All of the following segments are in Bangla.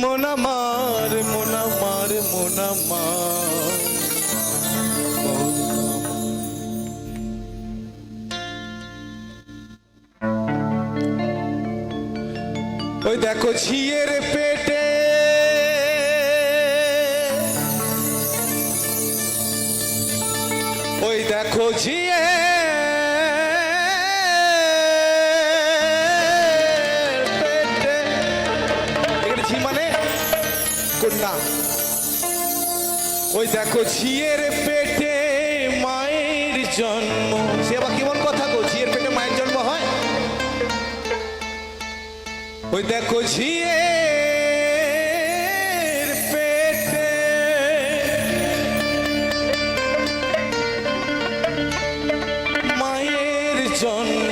মোনামার মোনামার মোনামার ওই দেখো ঝিয়ের পেটে ওই দেখো ঝিয়ে কন্যা। ওই দেখো, ঝিয়ের পেটে মায়ের জন্ম। সে আবার কেমন কথা গো, ঝিয়ের পেটে মায়ের জন্ম হয়? ওই দেখো, ঝিয়ের পেটে মায়ের জন্ম।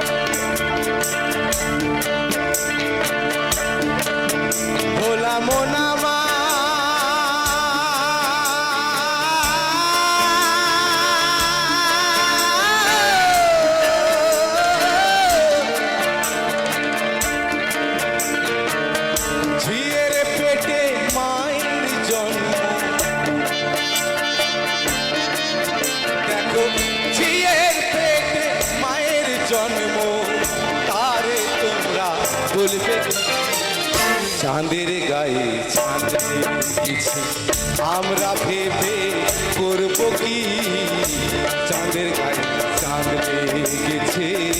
জন্ম, তারে তোমরা বলবে। চাঁদের গায়ে চাঁদ আমরা ভেবে করব কি? চাঁদের গায়ে চাঁদ লেগেছে।